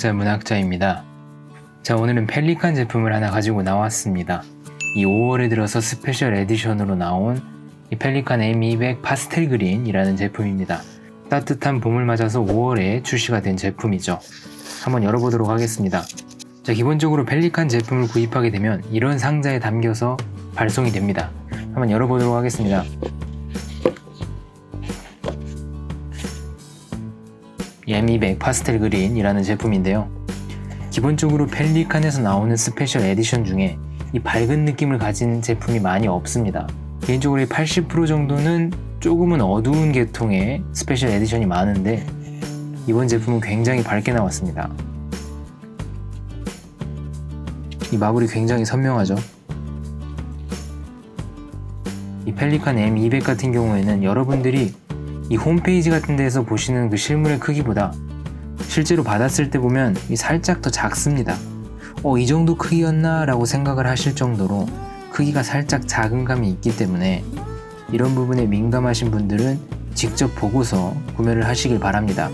문학자 문학자입니다. 자 오늘은 펠리칸 제품을 하나 가지고 나왔습니다. 이 5월에 들어서 스페셜 에디션으로 나온 이 펠리칸 M200 파스텔 그린이라는 제품입니다. 따뜻한 봄을 맞아서 5월에 출시가 된 제품이죠. 한번 열어보도록 하겠습니다. 자 기본적으로 펠리칸 제품을 구입하게 되면 이런 상자에 담겨서 발송이 됩니다. 한번 열어보도록 하겠습니다. M200 파스텔 그린이라는 제품인데요. 기본적으로 펠리칸에서 나오는 스페셜 에디션 중에 이 밝은 느낌을 가진 제품이 많이 없습니다. 개인적으로 80% 정도는 조금은 어두운 계통의 스페셜 에디션이 많은데 이번 제품은 굉장히 밝게 나왔습니다. 이 마블이 굉장히 선명하죠. 이 펠리칸 M200 같은 경우에는 여러분들이 이 홈페이지 같은 데서 보시는 그 실물의 크기보다 실제로 받았을 때 보면 이 살짝 더 작습니다. 어, 이 정도 크기였나? 라고 생각을 하실 정도로 크기가 살짝 작은 감이 있기 때문에 이런 부분에 민감하신 분들은 직접 보고서 구매를 하시길 바랍니다.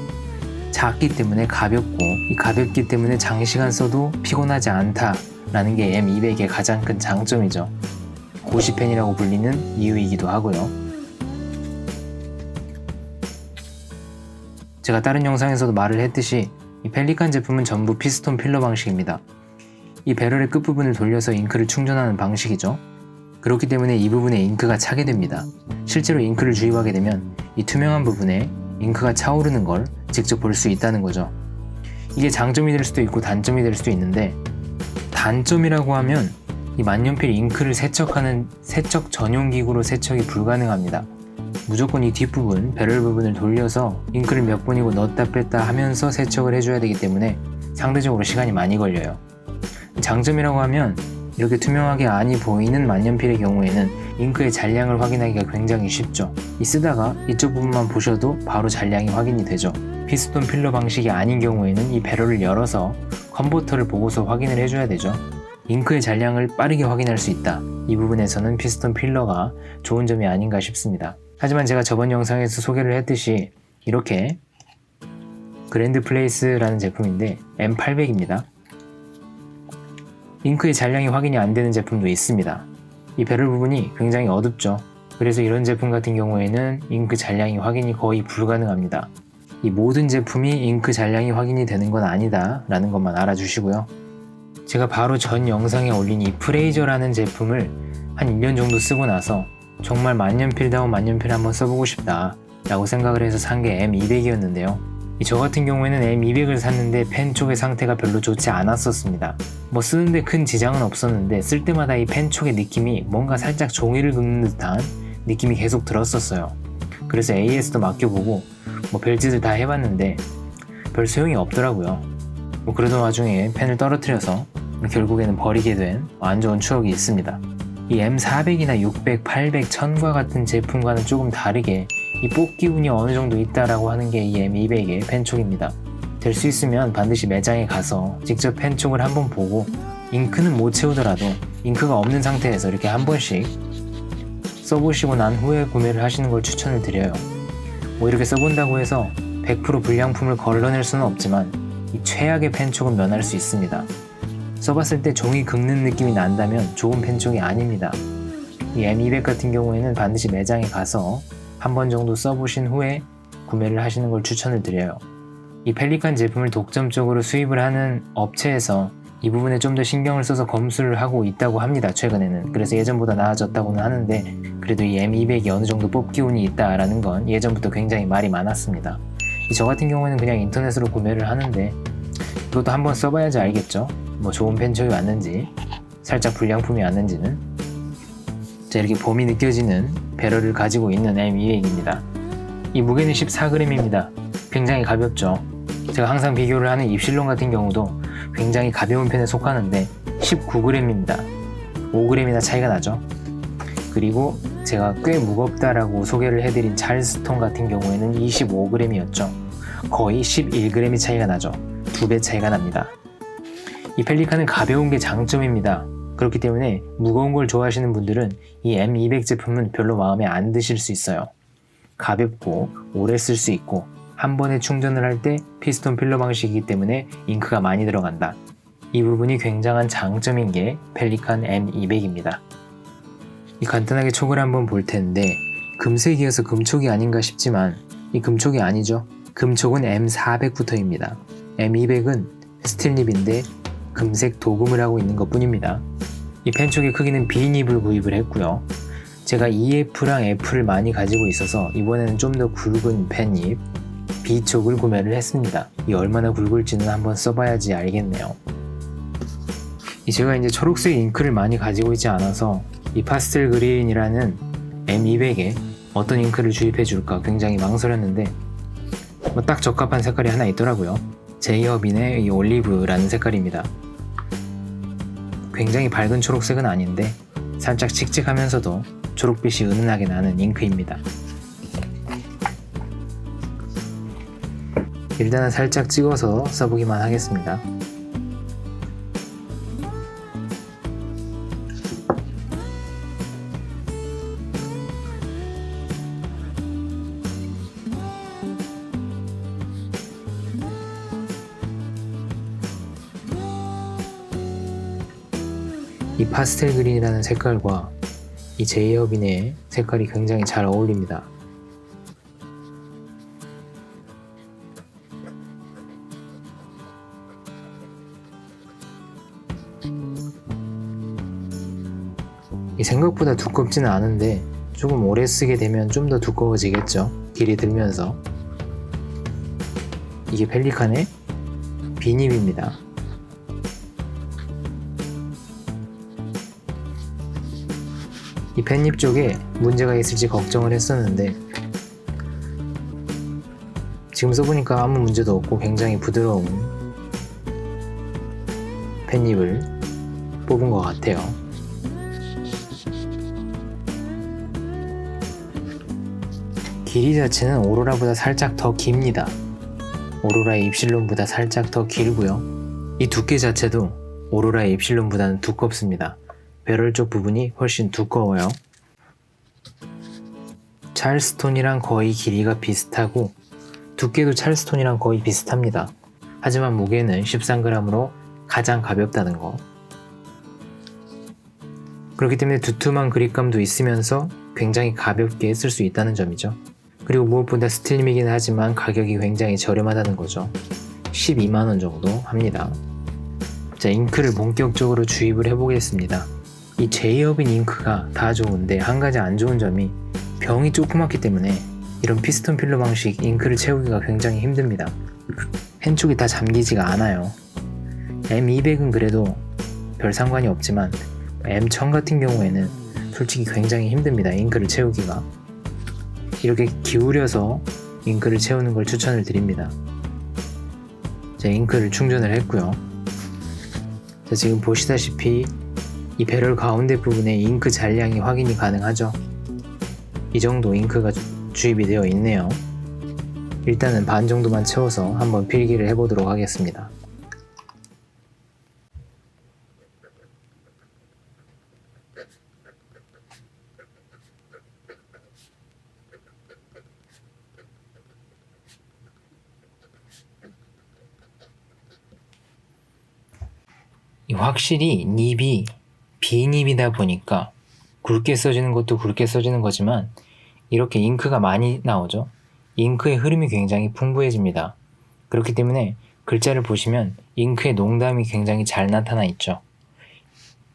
작기 때문에 가볍고 이 가볍기 때문에 장시간 써도 피곤하지 않다라는 게 M200의 가장 큰 장점이죠. 고시펜이라고 불리는 이유이기도 하고요. 제가 다른 영상에서도 말을 했듯이 이 펠리칸 제품은 전부 피스톤 필러 방식입니다. 이 배럴의 끝부분을 돌려서 잉크를 충전하는 방식이죠. 그렇기 때문에 이 부분에 잉크가 차게 됩니다. 실제로 잉크를 주입하게 되면 이 투명한 부분에 잉크가 차오르는 걸 직접 볼 수 있다는 거죠. 이게 장점이 될 수도 있고 단점이 될 수도 있는데 단점이라고 하면 이 만년필 잉크를 세척하는 세척 전용 기구로 세척이 불가능합니다. 무조건 이 뒷부분, 배럴 부분을 돌려서 잉크를 몇 번이고 넣었다 뺐다 하면서 세척을 해줘야 되기 때문에 상대적으로 시간이 많이 걸려요. 장점이라고 하면 이렇게 투명하게 안이 보이는 만년필의 경우에는 잉크의 잔량을 확인하기가 굉장히 쉽죠. 이 쓰다가 이쪽 부분만 보셔도 바로 잔량이 확인이 되죠. 피스톤 필러 방식이 아닌 경우에는 이 배럴을 열어서 컨버터를 보고서 확인을 해줘야 되죠. 잉크의 잔량을 빠르게 확인할 수 있다. 이 부분에서는 피스톤 필러가 좋은 점이 아닌가 싶습니다. 하지만 제가 저번 영상에서 소개를 했듯이 이렇게 그랜드 플레이스라는 제품인데 M800입니다. 잉크의 잔량이 확인이 안 되는 제품도 있습니다. 이 배럴 부분이 굉장히 어둡죠. 그래서 이런 제품 같은 경우에는 잉크 잔량이 확인이 거의 불가능합니다. 이 모든 제품이 잉크 잔량이 확인이 되는 건 아니다 라는 것만 알아주시고요. 제가 바로 전 영상에 올린 이 프레이저라는 제품을 한 1년 정도 쓰고 나서 정말 만년필다운 만년필 한번 써보고 싶다 라고 생각을 해서 산 게 M200이었는데요. 저 같은 경우에는 M200을 샀는데 펜 쪽의 상태가 별로 좋지 않았었습니다. 뭐 쓰는데 큰 지장은 없었는데 쓸 때마다 이 펜 쪽의 느낌이 뭔가 살짝 종이를 긁는 듯한 느낌이 계속 들었었어요. 그래서 AS도 맡겨보고 뭐 별짓을 다 해봤는데 별 소용이 없더라고요. 뭐 그러던 와중에 펜을 떨어뜨려서 결국에는 버리게 된 안 좋은 추억이 있습니다. 이 M400이나 600, 800, 1000과 같은 제품과는 조금 다르게 이 뽑기 운이 어느 정도 있다라고 하는 게 이 M200의 펜촉입니다. 될 수 있으면 반드시 매장에 가서 직접 펜촉을 한번 보고 잉크는 못 채우더라도 잉크가 없는 상태에서 이렇게 한 번씩 써보시고 난 후에 구매를 하시는 걸 추천을 드려요. 뭐 이렇게 써본다고 해서 100% 불량품을 걸러낼 수는 없지만 이 최악의 펜촉은 면할 수 있습니다. 써봤을 때 종이 긁는 느낌이 난다면 좋은 펜촉이 아닙니다. 이 M200 같은 경우에는 반드시 매장에 가서 한 번 정도 써보신 후에 구매를 하시는 걸 추천을 드려요. 이 펠리칸 제품을 독점적으로 수입을 하는 업체에서 이 부분에 좀 더 신경을 써서 검수를 하고 있다고 합니다. 최근에는. 그래서 예전보다 나아졌다고는 하는데 그래도 이 M200이 어느 정도 뽑기 운이 있다라는 건 예전부터 굉장히 말이 많았습니다. 저 같은 경우에는 그냥 인터넷으로 구매를 하는데 이것도 한번 써봐야지 알겠죠. 뭐 좋은 펜촉이 왔는지 살짝 불량품이 왔는지는 자 이렇게 봄이 느껴지는 배럴을 가지고 있는 M200입니다. 이 무게는 14g입니다. 굉장히 가볍죠. 제가 항상 비교를 하는 입실론 같은 경우도 굉장히 가벼운 편에 속하는데 19g입니다. 5g이나 차이가 나죠. 그리고 제가 꽤 무겁다라고 소개를 해드린 찰스톤 같은 경우에는 25g이었죠. 거의 11g이 차이가 나죠. 두 배 차이가 납니다. 이 펠리칸은 가벼운 게 장점입니다. 그렇기 때문에 무거운 걸 좋아하시는 분들은 이 M200 제품은 별로 마음에 안 드실 수 있어요. 가볍고 오래 쓸 수 있고 한 번에 충전을 할 때 피스톤 필러 방식이기 때문에 잉크가 많이 들어간다. 이 부분이 굉장한 장점인 게 펠리칸 M200입니다. 이 간단하게 촉을 한번 볼 텐데 금색이어서 금촉이 아닌가 싶지만 이 금촉이 아니죠. 금촉은 M400부터입니다. M200은 스틸립인데 금색 도금을 하고 있는 것 뿐입니다. 이 펜촉의 크기는 B닙을 구입을 했고요. 제가 EF랑 F를 많이 가지고 있어서 이번에는 좀 더 굵은 펜입 B촉을 구매를 했습니다. 이 얼마나 굵을지는 한번 써봐야지 알겠네요. 이 제가 이제 초록색 잉크를 많이 가지고 있지 않아서 이 파스텔 그린이라는 M200에 어떤 잉크를 주입해 줄까 굉장히 망설였는데 뭐 딱 적합한 색깔이 하나 있더라고요. 제이허빈의 이 올리브라는 색깔입니다. 굉장히 밝은 초록색은 아닌데 살짝 칙칙하면서도 초록빛이 은은하게 나는 잉크입니다. 일단은 살짝 찍어서 써보기만 하겠습니다. 이 파스텔 그린이라는 색깔과 이 제이허빈의 색깔이 굉장히 잘 어울립니다. 이 생각보다 두껍지는 않은데 조금 오래 쓰게 되면 좀 더 두꺼워지겠죠. 길이 들면서 이게 펠리칸의 비닙입니다. 이 펜잎 쪽에 문제가 있을지 걱정을 했었는데 지금 써보니까 아무 문제도 없고 굉장히 부드러운 펜잎을 뽑은 것 같아요. 길이 자체는 오로라보다 살짝 더 깁니다. 오로라의 입실론보다 살짝 더 길고요. 이 두께 자체도 오로라의 입실론보다는 두껍습니다. 배럴 쪽 부분이 훨씬 두꺼워요. 찰스톤이랑 거의 길이가 비슷하고 두께도 찰스톤이랑 거의 비슷합니다. 하지만 무게는 13g으로 가장 가볍다는 거. 그렇기 때문에 두툼한 그립감도 있으면서 굉장히 가볍게 쓸 수 있다는 점이죠. 그리고 무엇보다 스틸림이긴 하지만 가격이 굉장히 저렴하다는 거죠. 12만원 정도 합니다. 자, 잉크를 본격적으로 주입을 해보겠습니다. 이 제이어빈 잉크가 다 좋은데 한 가지 안 좋은 점이 병이 조그맣기 때문에 이런 피스톤 필러 방식 잉크를 채우기가 굉장히 힘듭니다. 펜쪽이 다 잠기지가 않아요. M200은 그래도 별 상관이 없지만 M1000 같은 경우에는 솔직히 굉장히 힘듭니다. 잉크를 채우기가. 이렇게 기울여서 잉크를 채우는 걸 추천을 드립니다. 자, 잉크를 충전을 했고요. 자, 지금 보시다시피 이 배럴 가운데 부분에 잉크 잔량이 확인이 가능하죠. 이 정도 잉크가 주입이 되어 있네요. 일단은 반 정도만 채워서 한번 필기를 해보도록 하겠습니다. 이 확실히 닙이 비닙이다 보니까 굵게 써지는 것도 굵게 써지는 거지만 이렇게 잉크가 많이 나오죠. 잉크의 흐름이 굉장히 풍부해집니다. 그렇기 때문에 글자를 보시면 잉크의 농담이 굉장히 잘 나타나 있죠.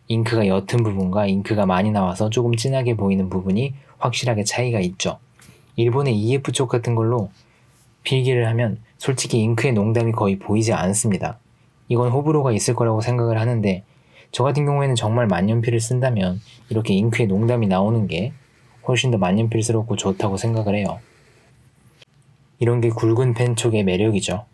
잉크가 옅은 부분과 잉크가 많이 나와서 조금 진하게 보이는 부분이 확실하게 차이가 있죠. 일본의 EF 쪽 같은 걸로 필기를 하면 솔직히 잉크의 농담이 거의 보이지 않습니다. 이건 호불호가 있을 거라고 생각을 하는데 저 같은 경우에는 정말 만년필을 쓴다면 이렇게 잉크의 농담이 나오는 게 훨씬 더 만년필스럽고 좋다고 생각을 해요. 이런 게 굵은 펜 촉의 매력이죠.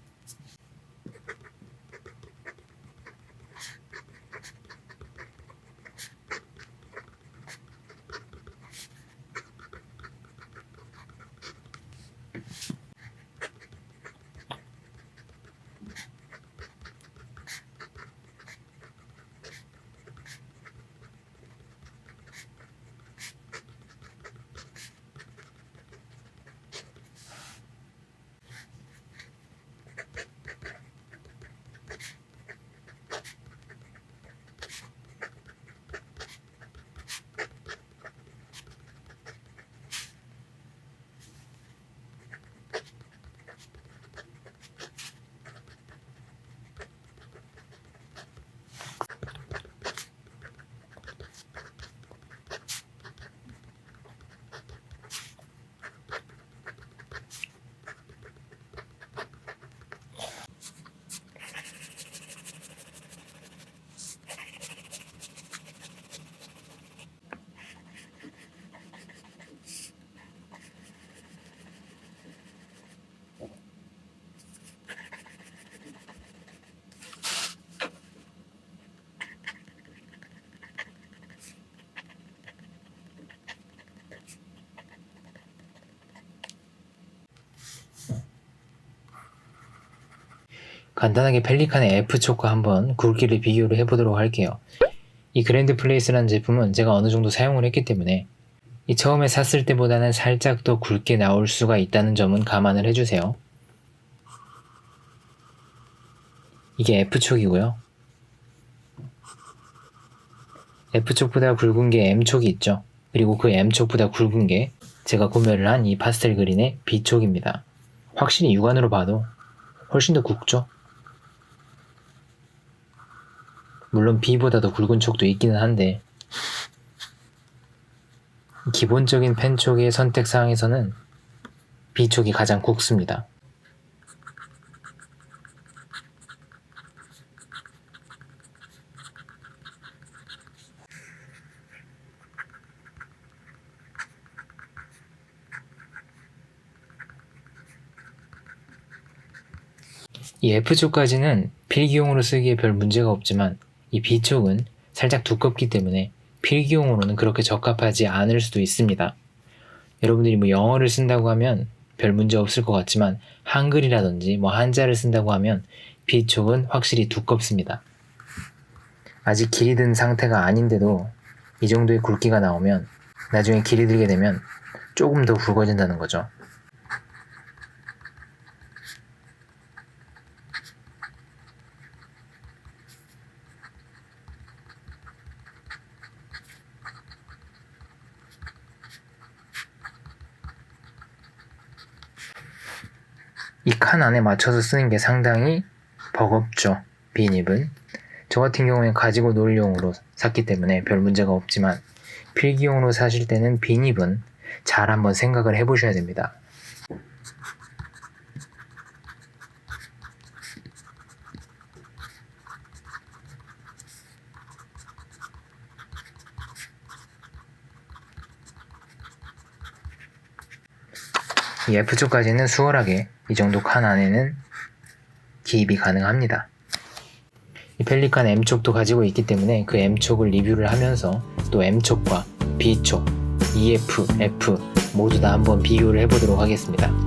간단하게 펠리칸의 F촉과 한번 굵기를 비교를 해보도록 할게요. 이 그랜드 플레이스라는 제품은 제가 어느 정도 사용을 했기 때문에 이 처음에 샀을 때보다는 살짝 더 굵게 나올 수가 있다는 점은 감안을 해주세요. 이게 F촉이고요. F촉보다 굵은 게 M촉이 있죠. 그리고 그 M촉보다 굵은 게 제가 구매를 한 이 파스텔 그린의 B촉입니다. 확실히 육안으로 봐도 훨씬 더 굵죠. 물론 B보다 더 굵은 촉도 있기는 한데 기본적인 펜촉의 선택 사항에서는 B촉이 가장 굵습니다. 이 F쪽까지는 필기용으로 쓰기에 별 문제가 없지만 이 B쪽은 살짝 두껍기 때문에 필기용으로는 그렇게 적합하지 않을 수도 있습니다. 여러분들이 뭐 영어를 쓴다고 하면 별 문제 없을 것 같지만 한글이라든지 뭐 한자를 쓴다고 하면 B쪽은 확실히 두껍습니다. 아직 길이 든 상태가 아닌데도 이 정도의 굵기가 나오면 나중에 길이 들게 되면 조금 더 굵어진다는 거죠. 이 칸 안에 맞춰서 쓰는 게 상당히 버겁죠. 비닙은. 저 같은 경우에 가지고 놀 용으로 샀기 때문에 별 문제가 없지만 필기용으로 사실 때는 비닙은 잘 한번 생각을 해보셔야 됩니다. 이 F쪽까지는 수월하게 이 정도 칸 안에는 기입이 가능합니다. 이 펠리칸 M쪽도 가지고 있기 때문에 그 M쪽을 리뷰를 하면서 또 M쪽과 B쪽, EF, F 모두 다 한번 비교를 해보도록 하겠습니다.